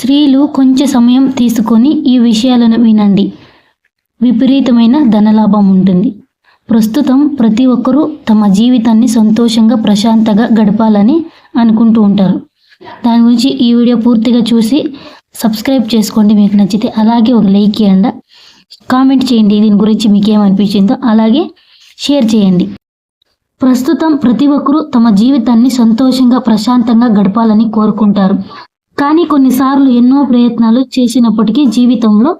స్త్రీలు కొంచెం సమయం తీసుకొని ఈ విషయాలను వినండి. విపరీతమైన ధనలాభం ఉంటుంది. ప్రస్తుతం ప్రతి ఒక్కరూ తమ జీవితాన్ని సంతోషంగా ప్రశాంతంగా గడపాలని అనుకుంటూ ఉంటారు. దాని గురించి ఈ వీడియో పూర్తిగా చూసి సబ్స్క్రైబ్ చేసుకోండి. మీకు నచ్చితే అలాగే ఒక లైక్ ఇవ్వండి కామెంట్ చేయండి. దీని గురించి మీకు ఏమనిపించిందో అలాగే షేర్ చేయండి. ప్రస్తుతం ప్రతి ఒక్కరూ తమ జీవితాన్ని సంతోషంగా ప్రశాంతంగా గడపాలని కోరుకుంటారు. కానీ కొన్నిసార్లు ఎన్నో ప్రయత్నాలు చేసినప్పటికీ జీవితంలో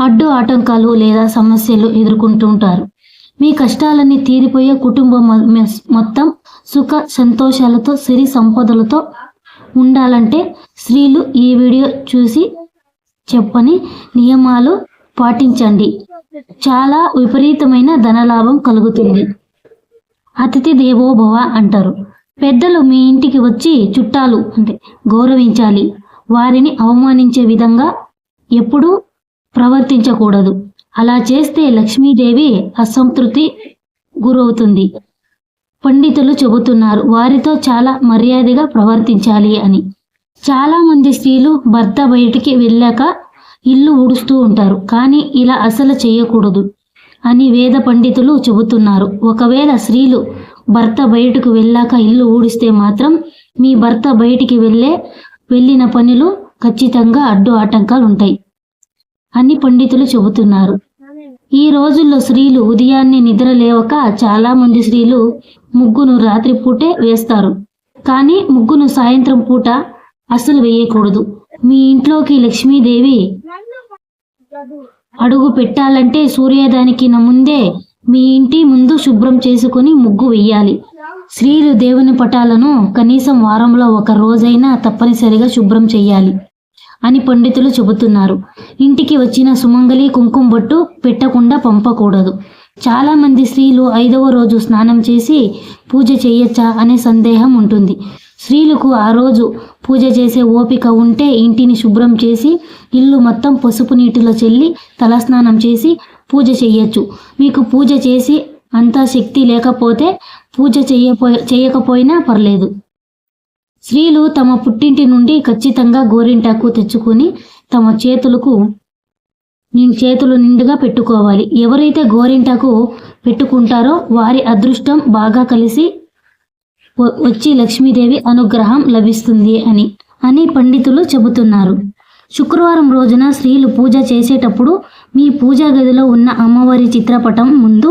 అడ్డు ఆటంకాలు లేదా సమస్యలు ఎదుర్కొంటుంటారు మీ కష్టాలన్నీ తీరిపోయే కుటుంబం మొత్తం సుఖ సంతోషాలతో సిరి సంపదలతో ఉండాలంటే స్త్రీలు ఈ వీడియో చూసి చెప్పని నియమాలు పాటించండి. చాలా విపరీతమైన ధనలాభం కలుగుతుంది. అతిథి దేవోభవ అంటారు. పెద్దలు మీ ఇంటికి వచ్చి చుట్టాలు అంటే గౌరవించాలి. వారిని అవమానించే విధంగా ఎప్పుడూ ప్రవర్తించకూడదు. అలా చేస్తే లక్ష్మీదేవి అసంతృప్తి గురవుతుంది. పండితులు చెబుతున్నారు వారితో చాలా మర్యాదగా ప్రవర్తించాలి అని. చాలా మంది స్త్రీలు భర్త బయటికి వెళ్ళాక ఇల్లు ఊడుస్తూ ఉంటారు కానీ ఇలా అసలు చేయకూడదు అని వేద పండితులు చెబుతున్నారు. ఒకవేళ స్త్రీలు భర్త బయటకు వెళ్ళాక ఇల్లు ఊడిస్తే మాత్రం మీ భర్త బయటికి వెళ్ళే వెళ్ళిన పనులు ఖచ్చితంగా అడ్డు ఆటంకాలు ఉంటాయి అని పండితులు చెబుతున్నారు. ఈ రోజుల్లో స్త్రీలు ఉదయాన్నే నిద్ర లేవక చాలా మంది స్త్రీలు ముగ్గును రాత్రి పూటే వేస్తారు. కానీ ముగ్గును సాయంత్రం పూట అసలు వేయకూడదు. మీ ఇంట్లోకి లక్ష్మీదేవి అడుగు పెట్టాలంటే సూర్యోదయానికి నా ముందే మీ ఇంటి ముందు శుభ్రం చేసుకొని ముగ్గు వెయ్యాలి. స్త్రీలు దేవుని పటాలను కనీసం వారంలో ఒక రోజైనా తప్పనిసరిగా శుభ్రం చేయాలి అని పండితులు చెబుతున్నారు. ఇంటికి వచ్చిన సుమంగలి కుంకుమ బొట్టు పెట్టకుండా పంపకూడదు. చాలా మంది స్త్రీలు ఐదవ రోజు స్నానం చేసి పూజ చేయొచ్చా అనే సందేహం ఉంటుంది. స్త్రీలకు ఆ రోజు పూజ చేసే ఓపిక ఉంటే ఇంటిని శుభ్రం చేసి ఇల్లు మొత్తం పసుపు నీటిలో చెల్లి తలస్నానం చేసి పూజ చేయొచ్చు మీకు పూజ చేసి అంతా శక్తి లేకపోతే పూజ చేయపో చేయకపోయినా పర్లేదు. స్త్రీలు తమ పుట్టింటి నుండి ఖచ్చితంగా గోరింటాకు తెచ్చుకొని తమ చేతులకు చేతులు నిండుగా పెట్టుకోవాలి. ఎవరైతే గోరింటాకు పెట్టుకుంటారో వారి అదృష్టం బాగా కలిసి వచ్చి లక్ష్మీదేవి అనుగ్రహం లభిస్తుంది అని అని పండితులు చెబుతున్నారు. శుక్రవారం రోజున స్త్రీలు పూజ చేసేటప్పుడు మీ పూజా గదిలో ఉన్న అమ్మవారి చిత్రపటం ముందు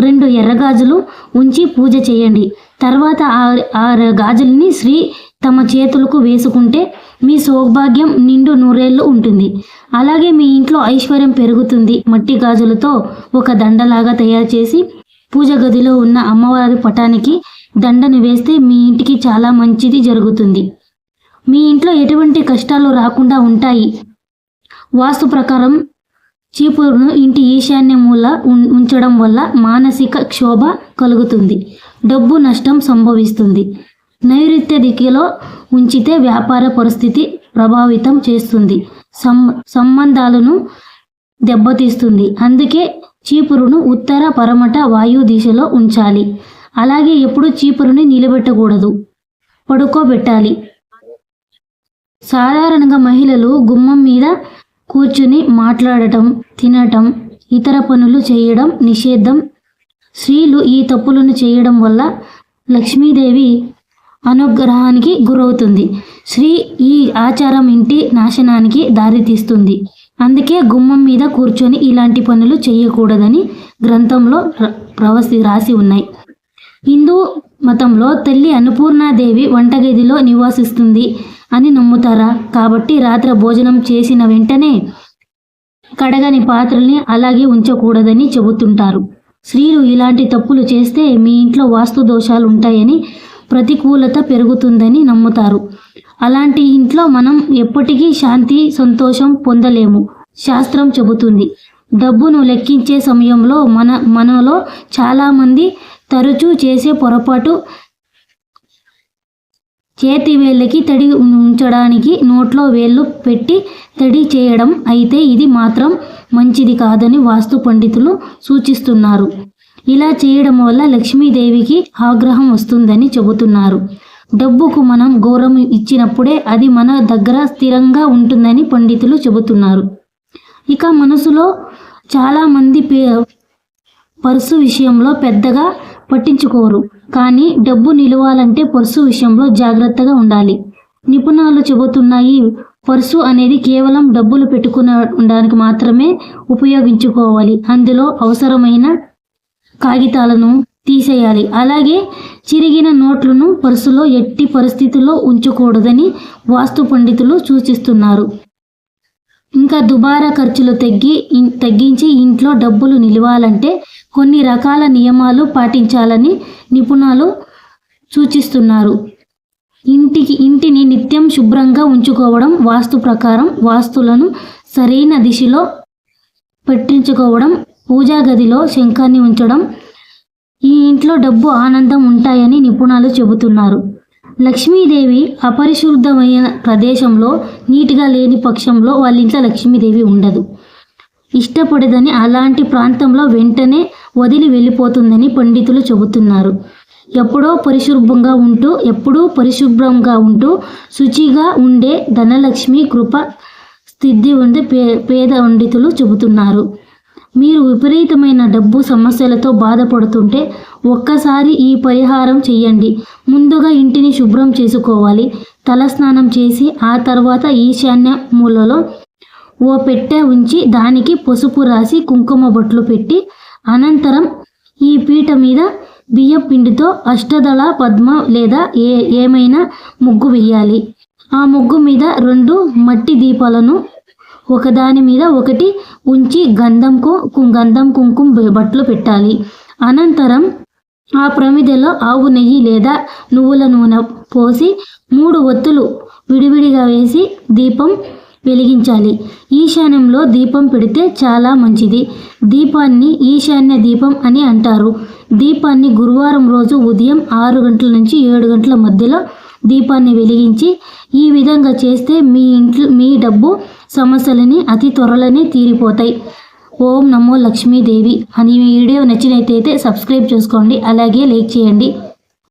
రెండు ఎర్రగాజులు ఉంచి పూజ చేయండి. తర్వాత ఆ ఆ గాజుల్ని స్త్రీ తమ చేతులకు వేసుకుంటే మీ సౌభాగ్యం నిండు నూరేళ్ళు ఉంటుంది. అలాగే మీ ఇంట్లో ఐశ్వర్యం పెరుగుతుంది. మట్టి గాజులతో ఒక దండలాగా తయారు చేసి పూజ గదిలో ఉన్న అమ్మవారి పటానికి దండను వేస్తే మీ ఇంటికి చాలా మంచిది జరుగుతుంది. మీ ఇంట్లో ఎటువంటి కష్టాలు రాకుండా ఉంటాయి. వాస్తు ప్రకారం చీపురును ఇంటి ఈశాన్య మూల ఉంచడం వల్ల మానసిక క్షోభ కలుగుతుంది. డబ్బు నష్టం సంభవిస్తుంది. నైరుత్య దిక్కులో ఉంచితే వ్యాపార పరిస్థితి ప్రభావితం చేస్తుంది. సం సంబంధాలను దెబ్బతీస్తుంది. అందుకే చీపురును ఉత్తర పరమట వాయు దిశలో ఉంచాలి. అలాగే ఎప్పుడు చీపురుని నిలబెట్టకూడదు. పడుకోబెట్టాలి. సాధారణంగా మహిళలు గుమ్మం మీద కూర్చుని మాట్లాడటం తినటం ఇతర పనులు చేయడం నిషేధం. స్త్రీలు ఈ తప్పులను చేయడం వల్ల లక్ష్మీదేవి అనుగ్రహానికి గురవుతుంది. స్త్రీ ఈ ఆచారం ఇంటి నాశనానికి దారితీస్తుంది. అందుకే గుమ్మం మీద కూర్చొని ఇలాంటి పనులు చేయకూడదని గ్రంథంలో ప్రవసి రాసి ఉన్నాయి. హిందూ మతంలో తల్లి అన్నపూర్ణాదేవి వంటగదిలో నివాసిస్తుంది. అని నమ్ముతారా? కాబట్టి రాత్రి భోజనం చేసిన వెంటనే కడగని పాత్రల్ని అలాగే ఉంచకూడదని చెబుతుంటారు. స్త్రీలు ఇలాంటి తప్పులు చేస్తే మీ ఇంట్లో వాస్తు దోషాలు ఉంటాయని ప్రతికూలత పెరుగుతుందని నమ్ముతారు. అలాంటి ఇంట్లో మనం ఎప్పటికీ శాంతి సంతోషం పొందలేము శాస్త్రం చెబుతుంది. డబ్బును లెక్కించే సమయంలో మన మనలో చాలామంది తరచూ చేసే పొరపాటు చేతి వేళ్ళకి తడి ఉంచడానికి నోట్లో వేళ్ళు పెట్టి తడి చేయడం అయితే ఇది మాత్రం మంచిది కాదని వాస్తు పండితులు సూచిస్తున్నారు. ఇలా చేయడం వల్ల లక్ష్మీదేవికి ఆగ్రహం వస్తుందని చెబుతున్నారు. డబ్బుకు మనం గౌరవం ఇచ్చినప్పుడే అది మన దగ్గర స్థిరంగా ఉంటుందని పండితులు చెబుతున్నారు. ఇక మనసులో చాలామంది పే పర్సు విషయంలో పెద్దగా పట్టించుకోరు. కానీ డబ్బు నిలవాలంటే పర్సు విషయంలో జాగ్రత్తగా ఉండాలి. నిపుణులు చెబుతున్నాయి పర్సు అనేది కేవలం డబ్బులు పెట్టుకునడానికి మాత్రమే ఉపయోగించుకోవాలి. అందులో అవసరమైన కాగితాలను తీసేయాలి. అలాగే చిరిగిన నోట్లను పర్సులో ఎట్టి పరిస్థితుల్లో ఉంచకూడదని వాస్తు పండితులు సూచిస్తున్నారు. ఇంకా దుబారా ఖర్చులు తగ్గి తగ్గించి ఇంట్లో డబ్బులు నిలవాలంటే కొన్ని రకాల నియమాలు పాటించాలని నిపుణులు సూచిస్తున్నారు. ఇంటికి ఇంటిని నిత్యం శుభ్రంగా ఉంచుకోవడం వాస్తు ప్రకారం వాస్తులను సరైన దిశలో పెట్టించుకోవడం పూజా గదిలో శంఖాన్ని ఉంచడం ఈ ఇంట్లో డబ్బు ఆనందం ఉంటాయని నిపుణులు చెబుతున్నారు. లక్ష్మీదేవి అపరిశుద్ధమైన ప్రదేశంలో నీటిగా లేని పక్షంలో వాళ్ళ ఇంట్లో లక్ష్మీదేవి ఉండదు. ఇష్టపడదని అలాంటి ప్రాంతంలో వెంటనే వదిలి వెళ్ళిపోతుందని పండితులు చెబుతున్నారు. ఎప్పుడో పరిశుభ్రంగా ఉంటూ ఎప్పుడూ పరిశుభ్రంగా ఉంటూ శుచిగా ఉండే ధనలక్ష్మి కృప స్థితి ఉంది పే పేద పండితులు చెబుతున్నారు. మీరు విపరీతమైన డబ్బు సమస్యలతో బాధపడుతుంటే ఒక్కసారి ఈ పరిహారం చేయండి ముందుగా ఇంటిని శుభ్రం చేసుకోవాలి. తలస్నానం చేసి ఆ తర్వాత ఈశాన్య మూలలో ఓ పెట్టె ఉంచి దానికి పసుపు రాసి కుంకుమ బొట్లు పెట్టి అనంతరం ఈ పీట మీద బియ్యం పిండితో అష్టదళ పద్మ లేదా ఏ ఏమైనా ముగ్గు వేయాలి ఆ ముగ్గు మీద రెండు మట్టి దీపాలను ఒకదాని మీద ఒకటి ఉంచి గంధంకు గంధం కుంకుమ బట్టలు పెట్టాలి. అనంతరం ఆ ప్రమిదలో ఆవు నెయ్యి లేదా నువ్వుల నూనె పోసి మూడు ఒత్తులు విడివిడిగా వేసి దీపం వెలిగించాలి. ఈశాన్యంలో దీపం పెడితే చాలా మంచిది. దీపాన్ని ఈశాన్య దీపం అని అంటారు. దీపాన్ని గురువారం రోజు ఉదయం ఆరు గంటల నుంచి ఏడు గంటల మధ్యలో దీపాన్ని వెలిగించి ఈ విధంగా చేస్తే మీ ఇంట్లో మీ డబ్బు సమస్యలని అతి త్వరలోనే తీరిపోతాయి. ఓం నమో లక్ష్మీదేవి అని మీ వీడియో నచ్చినట్టయితే సబ్స్క్రైబ్ చేసుకోండి. అలాగే లైక్ చేయండి.